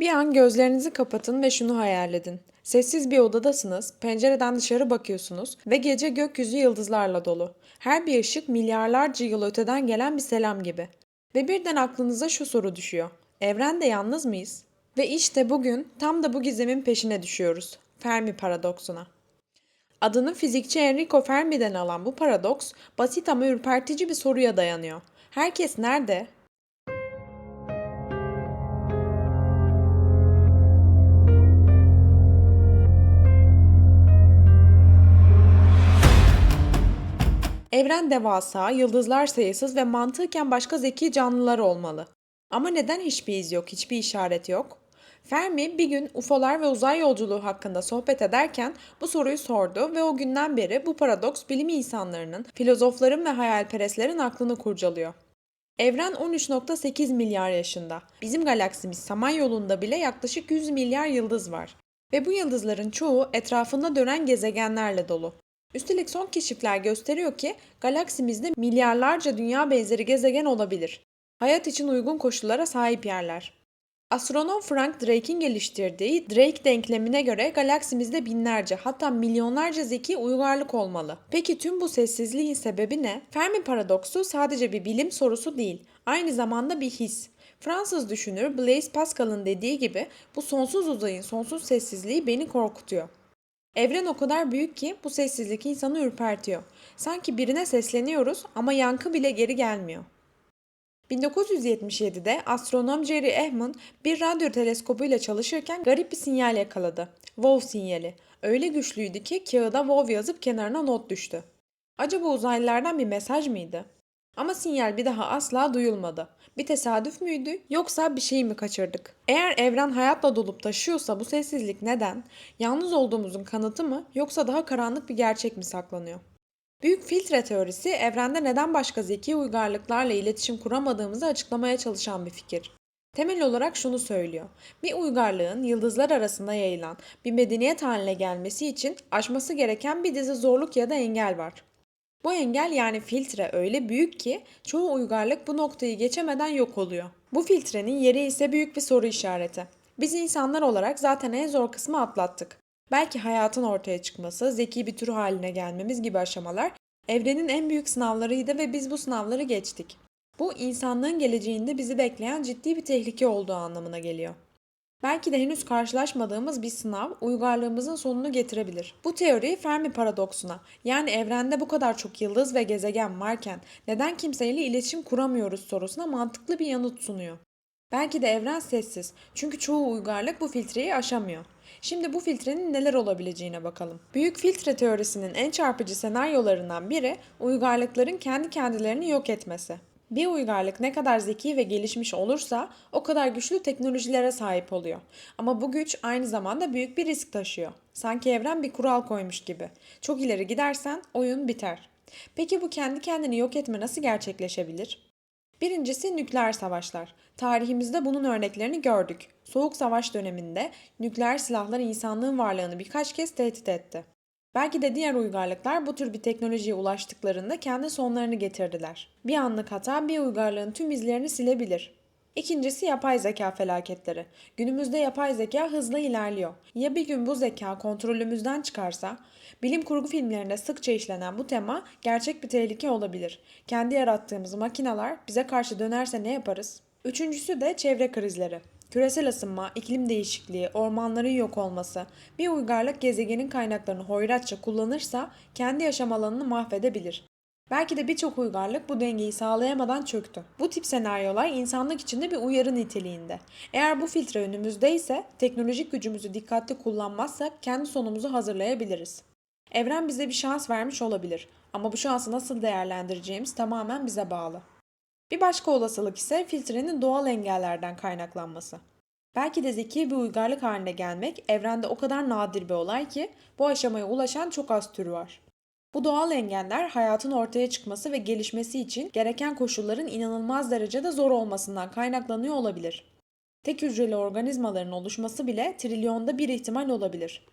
Bir an gözlerinizi kapatın ve şunu hayal edin. Sessiz bir odadasınız, pencereden dışarı bakıyorsunuz ve gece gökyüzü yıldızlarla dolu. Her bir ışık milyarlarca yıl öteden gelen bir selam gibi. Ve birden aklınıza şu soru düşüyor. Evrende yalnız mıyız? Ve işte bugün tam da bu gizemin peşine düşüyoruz. Fermi paradoksuna. Adını fizikçi Enrico Fermi'den alan bu paradoks basit ama ürpertici bir soruya dayanıyor. Herkes nerede? Evren devasa, yıldızlar sayısız ve mantıken başka zeki canlılar olmalı. Ama neden hiçbir iz yok, hiçbir işaret yok? Fermi bir gün UFO'lar ve uzay yolculuğu hakkında sohbet ederken bu soruyu sordu ve o günden beri bu paradoks bilim insanlarının, filozofların ve hayalperestlerin aklını kurcalıyor. Evren 13.8 milyar yaşında. Bizim galaksimiz Samanyolu'nda bile yaklaşık 100 milyar yıldız var. Ve bu yıldızların çoğu etrafında dönen gezegenlerle dolu. Üstelik son keşifler gösteriyor ki galaksimizde milyarlarca dünya benzeri gezegen olabilir. Hayat için uygun koşullara sahip yerler. Astronom Frank Drake'in geliştirdiği Drake denklemine göre galaksimizde binlerce hatta milyonlarca zeki uygarlık olmalı. Peki tüm bu sessizliğin sebebi ne? Fermi paradoksu sadece bir bilim sorusu değil, aynı zamanda bir his. Fransız düşünür Blaise Pascal'ın dediği gibi bu sonsuz uzayın sonsuz sessizliği beni korkutuyor. Evren o kadar büyük ki bu sessizlik insanı ürpertiyor. Sanki birine sesleniyoruz ama yankı bile geri gelmiyor. 1977'de astronom Jerry Ehman bir radyo teleskobuyla çalışırken garip bir sinyal yakaladı. WOW sinyali. Öyle güçlüydü ki kağıda WOW yazıp kenarına not düştü. Acaba uzaylılardan bir mesaj mıydı? Ama sinyal bir daha asla duyulmadı. Bir tesadüf müydü yoksa bir şey mi kaçırdık? Eğer evren hayatla dolup taşıyorsa bu sessizlik neden? Yalnız olduğumuzun kanıtı mı yoksa daha karanlık bir gerçek mi saklanıyor? Büyük filtre teorisi evrende neden başka zeki uygarlıklarla iletişim kuramadığımızı açıklamaya çalışan bir fikir. Temel olarak şunu söylüyor. Bir uygarlığın yıldızlar arasında yayılan bir medeniyet haline gelmesi için aşması gereken bir dizi zorluk ya da engel var. Bu engel yani filtre öyle büyük ki çoğu uygarlık bu noktayı geçemeden yok oluyor. Bu filtrenin yeri ise büyük bir soru işareti. Biz insanlar olarak zaten en zor kısmı atlattık. Belki hayatın ortaya çıkması, zeki bir tür haline gelmemiz gibi aşamalar evrenin en büyük sınavlarıydı ve biz bu sınavları geçtik. Bu insanlığın geleceğinde bizi bekleyen ciddi bir tehlike olduğu anlamına geliyor. Belki de henüz karşılaşmadığımız bir sınav uygarlığımızın sonunu getirebilir. Bu teori Fermi paradoksuna yani evrende bu kadar çok yıldız ve gezegen varken neden kimseyle iletişim kuramıyoruz sorusuna mantıklı bir yanıt sunuyor. Belki de evren sessiz çünkü çoğu uygarlık bu filtreyi aşamıyor. Şimdi bu filtrenin neler olabileceğine bakalım. Büyük filtre teorisinin en çarpıcı senaryolarından biri uygarlıkların kendi kendilerini yok etmesi. Bir uygarlık ne kadar zeki ve gelişmiş olursa o kadar güçlü teknolojilere sahip oluyor. Ama bu güç aynı zamanda büyük bir risk taşıyor. Sanki evren bir kural koymuş gibi. Çok ileri gidersen oyun biter. Peki bu kendi kendini yok etme nasıl gerçekleşebilir? Birincisi nükleer savaşlar. Tarihimizde bunun örneklerini gördük. Soğuk Savaş döneminde nükleer silahlar insanlığın varlığını birkaç kez tehdit etti. Belki de diğer uygarlıklar bu tür bir teknolojiye ulaştıklarında kendi sonlarını getirdiler. Bir anlık hata bir uygarlığın tüm izlerini silebilir. İkincisi yapay zeka felaketleri. Günümüzde yapay zeka hızla ilerliyor. Ya bir gün bu zeka kontrolümüzden çıkarsa? Bilim kurgu filmlerinde sıkça işlenen bu tema gerçek bir tehlike olabilir. Kendi yarattığımız makineler bize karşı dönerse ne yaparız? Üçüncüsü de çevre krizleri. Küresel ısınma, iklim değişikliği, ormanların yok olması, bir uygarlık gezegenin kaynaklarını hoyratça kullanırsa kendi yaşam alanını mahvedebilir. Belki de birçok uygarlık bu dengeyi sağlayamadan çöktü. Bu tip senaryolar insanlık için de bir uyarı niteliğinde. Eğer bu filtre önümüzdeyse teknolojik gücümüzü dikkatli kullanmazsak kendi sonumuzu hazırlayabiliriz. Evren bize bir şans vermiş olabilir ama bu şansı nasıl değerlendireceğimiz tamamen bize bağlı. Bir başka olasılık ise filtrenin doğal engellerden kaynaklanması. Belki de zeki bir uygarlık haline gelmek evrende o kadar nadir bir olay ki bu aşamaya ulaşan çok az tür var. Bu doğal engeller hayatın ortaya çıkması ve gelişmesi için gereken koşulların inanılmaz derecede zor olmasından kaynaklanıyor olabilir. Tek hücreli organizmaların oluşması bile trilyonda bir ihtimal olabilir.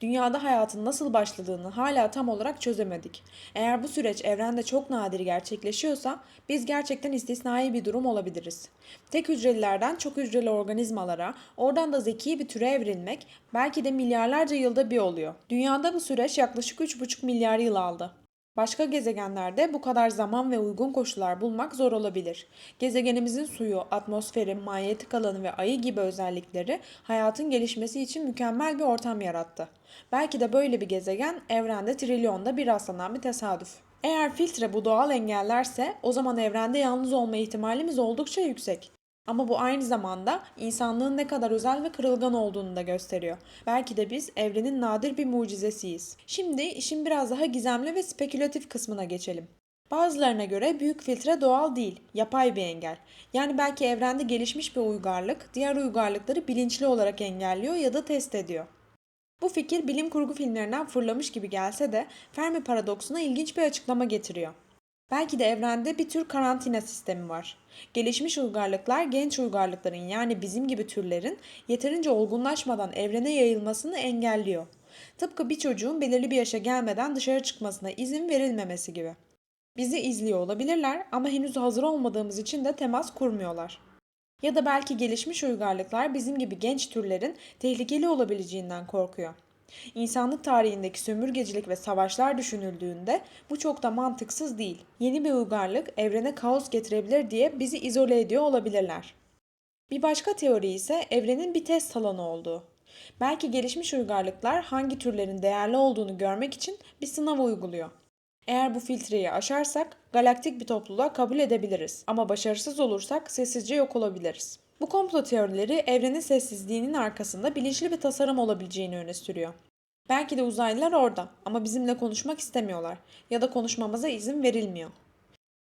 Dünyada hayatın nasıl başladığını hala tam olarak çözemedik. Eğer bu süreç evrende çok nadir gerçekleşiyorsa biz gerçekten istisnai bir durum olabiliriz. Tek hücrelilerden çok hücreli organizmalara, oradan da zeki bir türe evrilmek belki de milyarlarca yılda bir oluyor. Dünyada bu süreç yaklaşık 3,5 milyar yıl aldı. Başka gezegenlerde bu kadar zaman ve uygun koşullar bulmak zor olabilir. Gezegenimizin suyu, atmosferi, manyetik alanı ve ayı gibi özellikleri hayatın gelişmesi için mükemmel bir ortam yarattı. Belki de böyle bir gezegen evrende trilyonda bir rastlanan bir tesadüf. Eğer filtre bu doğal engellerse o zaman evrende yalnız olma ihtimalimiz oldukça yüksek. Ama bu aynı zamanda insanlığın ne kadar özel ve kırılgan olduğunu da gösteriyor. Belki de biz evrenin nadir bir mucizesiyiz. Şimdi işin biraz daha gizemli ve spekülatif kısmına geçelim. Bazılarına göre büyük filtre doğal değil, yapay bir engel. Yani belki evrende gelişmiş bir uygarlık diğer uygarlıkları bilinçli olarak engelliyor ya da test ediyor. Bu fikir bilim kurgu filmlerinden fırlamış gibi gelse de Fermi paradoksuna ilginç bir açıklama getiriyor. Belki de evrende bir tür karantina sistemi var. Gelişmiş uygarlıklar genç uygarlıkların yani bizim gibi türlerin yeterince olgunlaşmadan evrene yayılmasını engelliyor. Tıpkı bir çocuğun belirli bir yaşa gelmeden dışarı çıkmasına izin verilmemesi gibi. Bizi izliyor olabilirler ama henüz hazır olmadığımız için de temas kurmuyorlar. Ya da belki gelişmiş uygarlıklar bizim gibi genç türlerin tehlikeli olabileceğinden korkuyor. İnsanlık tarihindeki sömürgecilik ve savaşlar düşünüldüğünde bu çok da mantıksız değil. Yeni bir uygarlık evrene kaos getirebilir diye bizi izole ediyor olabilirler. Bir başka teori ise evrenin bir test alanı olduğu. Belki gelişmiş uygarlıklar hangi türlerin değerli olduğunu görmek için bir sınav uyguluyor. Eğer bu filtreyi aşarsak galaktik bir topluluğa kabul edebiliriz ama başarısız olursak sessizce yok olabiliriz. Bu komplo teorileri evrenin sessizliğinin arkasında bilinçli bir tasarım olabileceğini öne sürüyor. Belki de uzaylılar orada ama bizimle konuşmak istemiyorlar ya da konuşmamıza izin verilmiyor.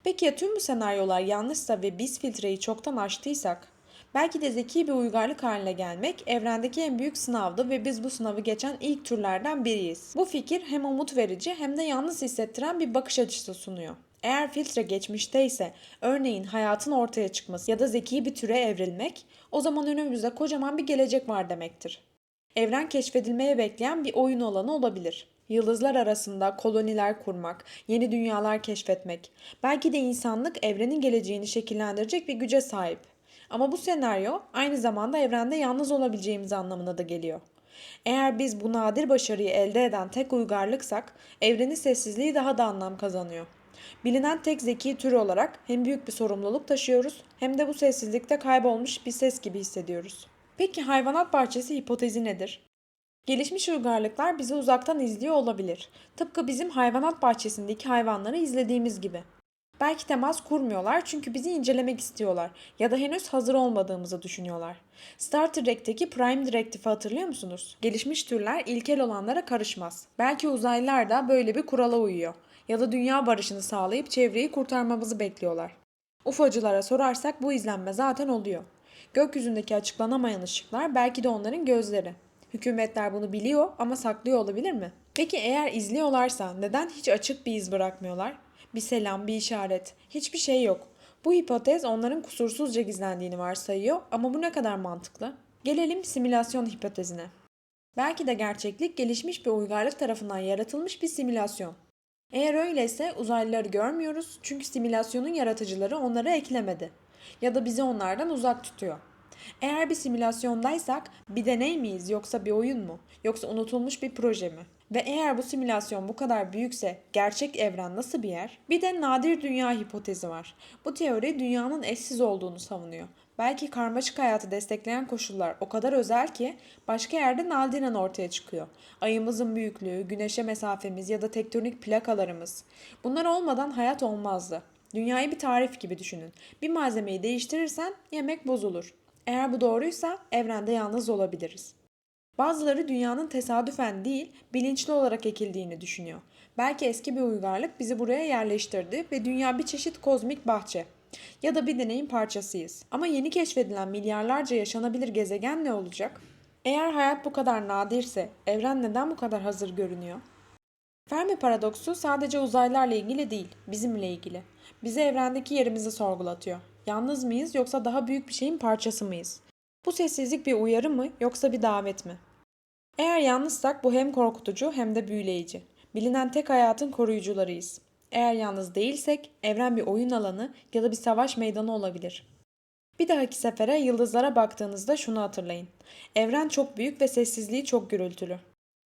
Peki ya tüm bu senaryolar yanlışsa ve biz filtreyi çoktan aştıysak? Belki de zeki bir uygarlık haline gelmek evrendeki en büyük sınavdı ve biz bu sınavı geçen ilk türlerden biriyiz. Bu fikir hem umut verici hem de yalnız hissettiren bir bakış açısı sunuyor. Eğer filtre geçmişte ise örneğin hayatın ortaya çıkması ya da zeki bir türe evrilmek o zaman önümüzde kocaman bir gelecek var demektir. Evren keşfedilmeye bekleyen bir oyun alanı olabilir. Yıldızlar arasında koloniler kurmak, yeni dünyalar keşfetmek. Belki de insanlık evrenin geleceğini şekillendirecek bir güce sahip. Ama bu senaryo aynı zamanda evrende yalnız olabileceğimiz anlamına da geliyor. Eğer biz bu nadir başarıyı elde eden tek uygarlıksak, evrenin sessizliği daha da anlam kazanıyor. Bilinen tek zeki tür olarak hem büyük bir sorumluluk taşıyoruz hem de bu sessizlikte kaybolmuş bir ses gibi hissediyoruz. Peki hayvanat bahçesi hipotezi nedir? Gelişmiş uygarlıklar bizi uzaktan izliyor olabilir. Tıpkı bizim hayvanat bahçesindeki hayvanları izlediğimiz gibi. Belki temas kurmuyorlar çünkü bizi incelemek istiyorlar ya da henüz hazır olmadığımızı düşünüyorlar. Star Trek'teki Prime Directive'i hatırlıyor musunuz? Gelişmiş türler ilkel olanlara karışmaz. Belki uzaylılar da böyle bir kurala uyuyor ya da dünya barışını sağlayıp çevreyi kurtarmamızı bekliyorlar. UFO'culara sorarsak bu izlenme zaten oluyor. Gökyüzündeki açıklanamayan ışıklar belki de onların gözleri. Hükümetler bunu biliyor ama saklıyor olabilir mi? Peki eğer izliyorlarsa neden hiç açık bir iz bırakmıyorlar? Bir selam, bir işaret, hiçbir şey yok. Bu hipotez onların kusursuzca gizlendiğini varsayıyor ama bu ne kadar mantıklı? Gelelim simülasyon hipotezine. Belki de gerçeklik gelişmiş bir uygarlık tarafından yaratılmış bir simülasyon. Eğer öyleyse uzaylıları görmüyoruz çünkü simülasyonun yaratıcıları onları eklemedi ya da bizi onlardan uzak tutuyor. Eğer bir simülasyondaysak bir deney miyiz yoksa bir oyun mu? Yoksa unutulmuş bir proje mi? Ve eğer bu simülasyon bu kadar büyükse gerçek evren nasıl bir yer? Bir de nadir dünya hipotezi var. Bu teori dünyanın eşsiz olduğunu savunuyor. Belki karmaşık hayatı destekleyen koşullar o kadar özel ki başka yerde nadiren ortaya çıkıyor. Ayımızın büyüklüğü, güneşe mesafemiz ya da tektonik plakalarımız. Bunlar olmadan hayat olmazdı. Dünyayı bir tarif gibi düşünün. Bir malzemeyi değiştirirsen yemek bozulur. Eğer bu doğruysa evrende yalnız olabiliriz. Bazıları dünyanın tesadüfen değil, bilinçli olarak ekildiğini düşünüyor. Belki eski bir uygarlık bizi buraya yerleştirdi ve dünya bir çeşit kozmik bahçe. Ya da bir deneyin parçasıyız. Ama yeni keşfedilen milyarlarca yaşanabilir gezegen ne olacak? Eğer hayat bu kadar nadirse, evren neden bu kadar hazır görünüyor? Fermi paradoksu sadece uzaylılarla ilgili değil, bizimle ilgili. Bizi evrendeki yerimizi sorgulatıyor. Yalnız mıyız yoksa daha büyük bir şeyin parçası mıyız? Bu sessizlik bir uyarı mı yoksa bir davet mi? Eğer yalnızsak bu hem korkutucu hem de büyüleyici. Bilinen tek hayatın koruyucularıyız. Eğer yalnız değilsek evren bir oyun alanı ya da bir savaş meydanı olabilir. Bir dahaki sefere yıldızlara baktığınızda şunu hatırlayın. Evren çok büyük ve sessizliği çok gürültülü.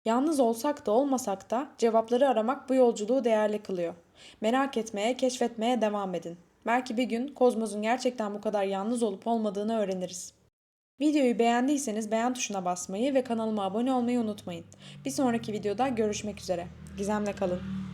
Yalnız olsak da olmasak da cevapları aramak bu yolculuğu değerli kılıyor. Merak etmeye, keşfetmeye devam edin. Belki bir gün kozmosun gerçekten bu kadar yalnız olup olmadığını öğreniriz. Videoyu beğendiyseniz beğen tuşuna basmayı ve kanalıma abone olmayı unutmayın. Bir sonraki videoda görüşmek üzere. Gizemle kalın.